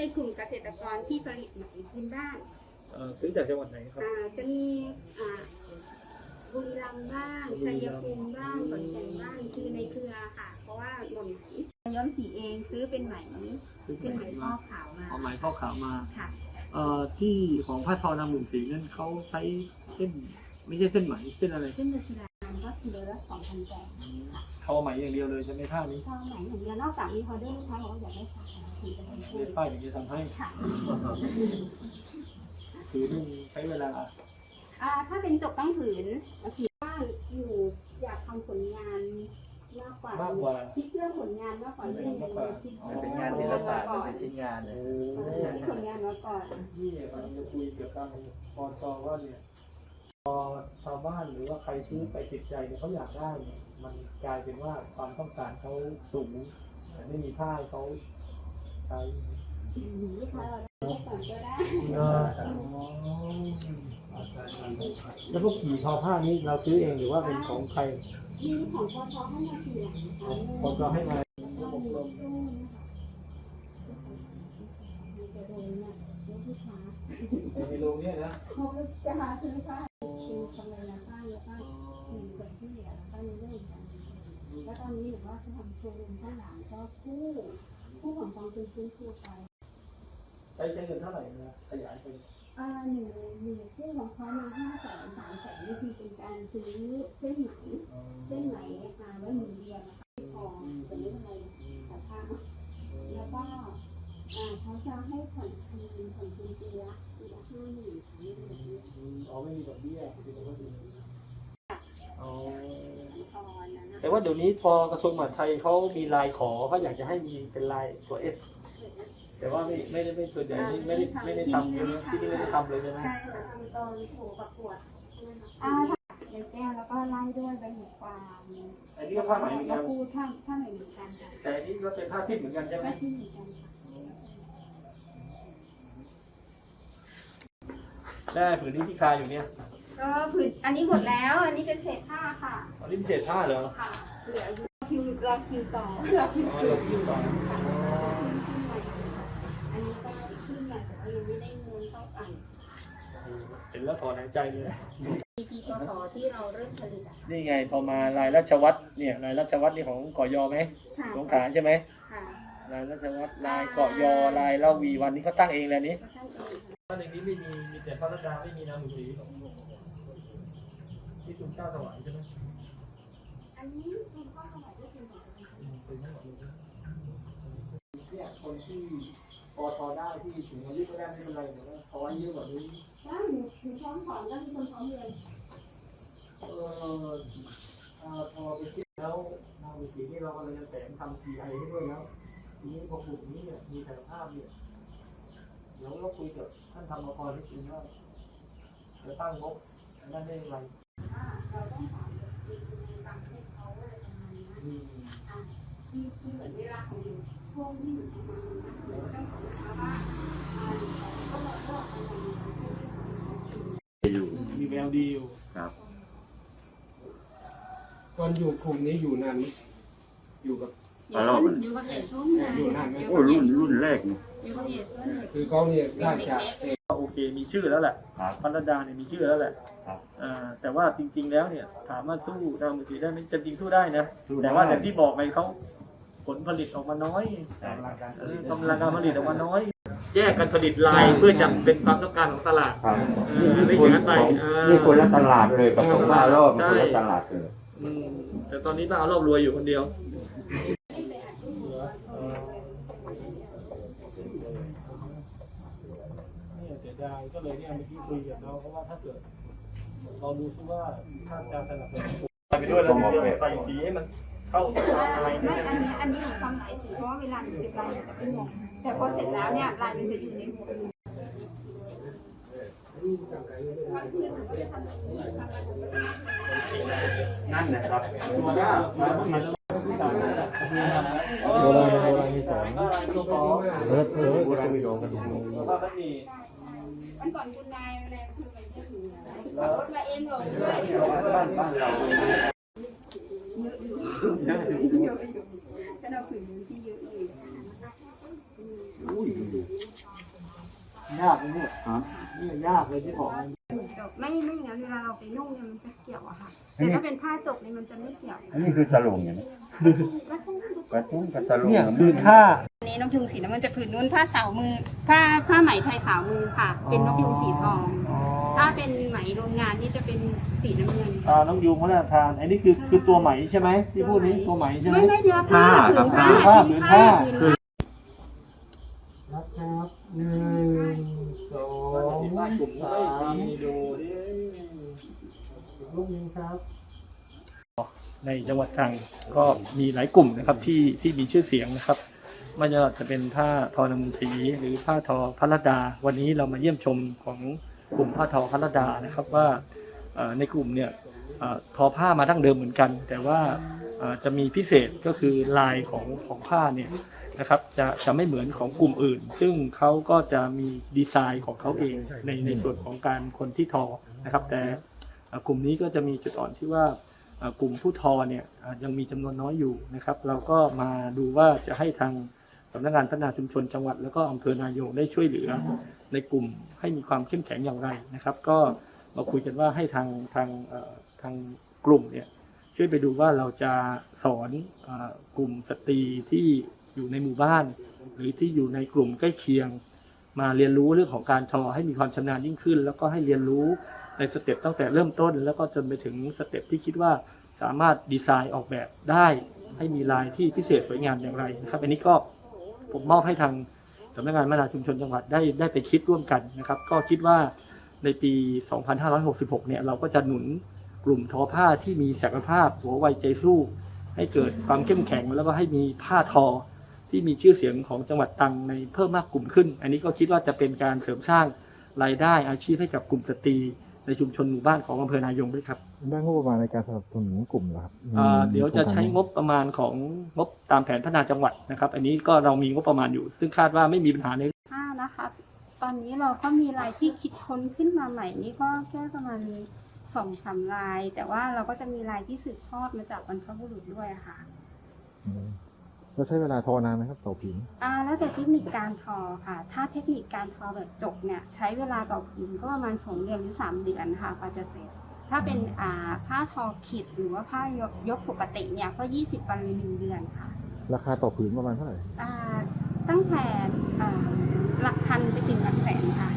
ในกลุ่มเกษตรกรที่ผลิตไหมพื้นบ้านเอ่อซื้อจากจังหวัดไหนครับ อ่าจะมีอ่าบุรีรัมย์บ้างชัยภูมิบ้างขอนแก่นบ้างคือในเครือค่ะ เพราะว่าหม่นไหมย้อมสีเองซื้อเป็นไหมเป็นไหมข้อขาวมาเอาไหมข้าวขาวมา ค่ะ เอ่อที่ของผ้าทอนางหมื่นสีนั่นเขาใช้เส้นไม่ใช่เส้นไหมเส้นอะไรซึ่งเดือนสิงหาคมก็กิโลละสองพันแปดเขาไหมอย่างเดียวเลยใช่ไหมท่านี้ก็ไหมอย่างเดียวนอกจากมีออเดอร์ลูกค้าบอกว่าอยากได้สายถึงจะทำ ให้เรียนป้ายอย่างนี้ทำให้ค่ะคือนึ่งใช้เวลา อ่า ถ้าเป็นจบต้องผืนถือว่าอยู่อยากทำผลงานมากกว่ามากกว่าคิดเรื่องผลงานมากกว่าเรื่องเงินคิดมันเรื่เป็อนงงานศิลปะก่มันอนเป็นชิ้นงานเลยคิดผลงานมาก่อนนี่กำลังจะคุยเกี่ยวกับพอชอว่าเนี่ยพอชาวบ้านหรือว่าใครซื้อไปติดใจเนี่ยเขาอยากได้เนี่ยมันกลายเป็นว่าความต้องการเขาสูงแต่ไม่มีผ้าให้เขา แล้วพวกขี่ทอผ้านี้เราซื้อเองหรือว่าเป็นของใครมีของพอชอให้มาสี่หลังนะคะพอจะให้มามีตู้จะโดนเนี่ยลูกค้าในโรงเนี่ยนะเขาจะหาซื้อผ้าคือทำเลยนะป้าแล้วก็หนึ่งส่วนที่เหลือแล้วก็ในเรื่องกันแล้วตอนนี้หนูว่าจะทำโชว์รูมข้างหลังก็คู่ คู่ของกองทุนฟื้นฟูไปใช้ใช้เงินเท่าไหร่นะขยายไปอ่าหนึ่งหนึ่งคู่ของเขามาห้าแสนสามแสนนี่คือเป็นการซื้อเส้นไหมเส้นไหมมาไว้หมุนเวียนนะคะทองตัวนี้เป็นอะไรสาผ้าแล้วก็อ่าเขาจะให้ผ่อนคืนผ่อนคืนปีละปีละห้าหมื่นค่ะนี่เป็นแบบนี้อ๋อไม่มีดอกเบี้ยคือปกติอ๋อ ตอนนั้นนะ แต่ว่าเดี๋ยวนี้พอกระทรวงมหาดไทยเขามีลายขอเขาอยากจะให้มีเป็นลายตัวเอสแต่ว่าไม่ไม่ได้ไม่ส่วนใหญ่นี่ไม่ได้ไม่ได้ทำเลยนะที่นี่ไม่ได้ทำเลยใช่ไหมใช่ค่ะทำตอนโถประกวดอ่าในแก้วแล้วก็ไล่ด้วยใบหูกวางอันนี้ก็ผ้าไหมเหมือนแล้กัวนพูดท่าท่าไหนเหมือนกันค่ะแต่อันนี้ก็เป็นผ้าสิ้นเหมือนกันใช่ไหมก็ชื่อเหมือนกันค่ะได้ผืนนี้ที่คาอยู่เนี่ยก็ผืนอันนี้หมดแล้ว อันนี้เป็นเศษผ้าค่ะ อันนี้เป็นเศษผ้าเหรอค่ะเหลืออยู่คิวรอคิวต่อเหลือคิวอ๋อคืเรานคิวต่อค่ะขึ้นขึ้นใหม่อันนี้ก็ขึ้นใหม่แต่ว่ายังไม่ได้เงินเท่ากันเห็นแล้วถอนหายใจเลยปีปีกสที่เราเริ่มผลิตอะค่ะนี่ไงพอมาลายราชวัตรเนี่ยลายราชวัตรนี่ของกอยอไหมค่ะสงขลาใช่ไหมค่ะลายราชวัตรลายเกาะยอลายเล่าวีวันนี้เขาตั้งเองเลยนี้ก็ท่านเองค่ะบ้านอย่างนี้ไม่มีมีแต่พระราดาไม่มีนางหนูสีที่คุณเจ้าถวายใช่ไหม อันนี้คุณพ่อสมัยที่คุณสอนเป็นคนเป็นทั้งหมเนี่ยคนที่พอทอได้ที่ถึงอายุไม่ได้ไม่เป็นไรแต่ว่าเขาอายุแบบนี้ถ้าหนูหนูพร้อมสอนก็คือคนพร้อมเรียนเอออ่าพอไปคิดแล้วนางหนูสีนี่เราก็เลยจะแถมทำ GI ให้ด้วยแล้วทีนี้พอกลุ่มนี้เนี่ยมีแต่ภาพเนี่ยเราคุยกับท่านธรรมกรที่จริงว่าจะตั้งงบนั่นได้ยังไง ที่ที่เหมือนเวลาของหนูช่วงที่หนูทำงานหนูก็ต้องสอนนะคะว่าอ่าก็เราก็ทำงานในอยู่มีแววดีอยู่ครับตอนอยู่กลุ่มนี้อยู่นานไหมอยู่กับอ๋อเราอยู่กับเด็กช่วงอยู่นานไหมโอ้รุ่นรุ่นแรกเนี่ยอยู่กับเด็กช่วงคือเขาเนี่ยน่าจะโอเคมีชื่อแล้วแหละครับพันรดาเนี่ยมีชื่อแล้วแหละครับเอ่อ แต่ว่าจริง ๆ แล้วเนี่ย ถามว่าสู้นางมือถือได้ไหมจริงๆสู้ได้นะสู้แต่ได้ว่าอย่างที่บอกไปเขาผลผลิตออกมาน้อยใช่ครับเออกำลังการผลิตออกมาน้อย แยกกันผลิตลายเพื่อจะเป็นความต้องการของตลาดครับเออไม่อย่างนั้นไปเออนี่คนละตลาดเลยกับผมว่ารอบมันคนละตลาดเลยอืมแต่ตอนนี้ป้าเอารอบรวยอยู่คนเดียวเนี่ยเสียดายก็เลยเนี่ยเมื่อกี้คุยกับน้องเพราะว่าถ้าเกิด เราดูซิว่าถ้าจะสนับสนุนไปด้วยแล้วใส่สีให้มันเข้าอะไรไม่เนี่ยอันนี้อันนี้หนูทำหลายสีเพราะว่าเวลาหนูเก็บลายมันจะเป็นหมดแต่พอเสร็จแล้วเนี่ยลายมันจะอยู่ในหัวหนูนั่นนะครับตัวหน้ามาเมื่อกี้แล้วโบราณโบราณมีสองเออเออพูดถึงโยงกันดู วันก่อนคุณนายอะไรคือมันจะถึงขับรถมาเองเลยด้วยบ้านบ้านเราเยอะอยู่เยอะอยู่จะเราผืนที่เยอะอยู่ยากเลยเนี่ยฮะเนี่ยยากเลยที่บอกมันเหมือนกับไม่ไม่อย่างนั้นเวลาเราไปนุ่งเนี่ยมันจะเกี่ยวอะค่ะอัน แต่นี้ถ้าเป็นผ้าจกเนี่ยมันจะไม่เกี่ยวอันนี้คือสลุงอย่างนี้แล้วก็กระตุ้งกับสลุงเนี่ยคือท่าอันนี้นกยุงสีน้ำมันจะผืนนู้นผ้าสาวมือผ้าผ้าไหมไทยสาวมือค่ะ เป็นนกยุงสีทอง ถ้าเป็นไหมโรงงานนี่จะเป็นสีน้ำเงินอ่าน้องยูงวัฒนทาน อันนี้คือคือตัวไหมใช่ไหมที่พูดนี้ตัวไหมใช่ไหมไม่ไม่เนื้อผ้าผืนผ้าผ้าชิ้นผ้าผ้าผืนผ้ารับครับหนึ่งสองสามดูดิ ลูกยิงครับ ในจังหวัดตรังก็มีหลายกลุ่มนะครับที่ที่มีชื่อเสียงนะครับไม่ว่าจะเป็นผ้าทอนมุนสีหรือผ้าทอพระรดา วันนี้เรามาเยี่ยมชมของกลุ่มผ้าทอพระรดานะครับว่าในกลุ่มเนี่ยอทอผ้ามาดั้งเดิมเหมือนกัน แต่ว่าจะมีพิเศษก็คือลายของของผ้าเนี่ยนะครับจะจะไม่เหมือนของกลุ่มอื่น ซึ่งเขาก็จะมีดีไซน์ของเขาเองในในส่วนของการคนที่ทอนะครับแต่ กลุ่มนี้ก็จะมีจุดอ่อนที่ว่ากลุ่มผู้ทอเนี่ยยังมีจำนวนน้อยอยู่นะครับ เราก็มาดูว่าจะให้ทางสำนักงานพัฒนาชุมชนจังหวัด แล้วก็อำเภอนายงได้ช่วยเหลือ ในกลุ่มให้มีความเข้มแข็งอย่างไรนะครับ ก็มาคุยกันว่าให้ทางทางทางกลุ่มเนี่ยช่วยไปดูว่าเราจะสอนอกลุ่มสตรีที่อยู่ในหมู่บ้าน หรือที่อยู่ในกลุ่มใกล้เคียง มาเรียนรู้เรื่องของการทอให้มีความชำนาญยิ่งขึ้น แล้วก็ให้เรียนรู้ ในสเต็ปตั้งแต่เริ่มต้น แล้วก็จนไปถึงสเต็ปที่คิดว่าสามารถดีไซน์ออกแบบได้ให้มีลายที่พิเศษสวยงามอย่างไรนะครับอันนี้ก็ผมมอบให้ทางสำนักงานพัฒนาชุมชนจังหวัดได้ได้ไปคิดร่วมกันนะครับ ก็คิดว่าในปี 2566 เนี่ยเราก็จะหนุนกลุ่มทอผ้าที่มีศักยภาพหัวไวใจสู้ ให้เกิดความเข้มแข็ง แล้วก็ให้มีผ้าทอที่มีชื่อเสียงของจังหวัดตรังในเพิ่มมากกลุ่มขึ้น อันนี้ก็คิดว่าจะเป็นการเสริมสร้างรายได้อาชีพให้กับกลุ่มสตรี ในชุมชนหมู่บ้านของอำเภอนายงด้วยครับได้งบประมาณในการสนับสนุนกลุ่มเหรอครับอ่ามีเดี๋ยวจะใช้งบประมาณของงบตามแผนพัฒนาจังหวัดนะครับ อันนี้ก็เรามีงบประมาณอยู่ ซึ่งคาดว่าไม่มีปัญหาในผ้านะคะ ตอนนี้เราก็มีลายที่คิดค้นขึ้นมาใหม่นี่ก็แค่ประมาณสองสามลาย แต่ว่าเราก็จะมีลายที่สืบทอดมาจากบรรพบุรุษด้วยอะค่ะอืม แล้วใช้เวลาทอนานไหมครับต่อผืนอ่าแล้วแต่เทคนิคการทอค่ะ ถ้าเทคนิคการทอแบบจกเนี่ยใช้เวลาต่อผืนก็ประมาณสองเดือนหรือสามเดือนค่ะกว่าจะเสร็จ ถ้าเป็นอ่าผ้าทอขีดหรือว่าผ้ายกยกปกติเนี่ยก็ยี่สิบวันหรือหนึ่งเดือนค่ะราคาต่อผืนประมาณเท่าไหร่อ่าตั้งแต่อ่าหลักพันไปถึงหลักแสนค่ะ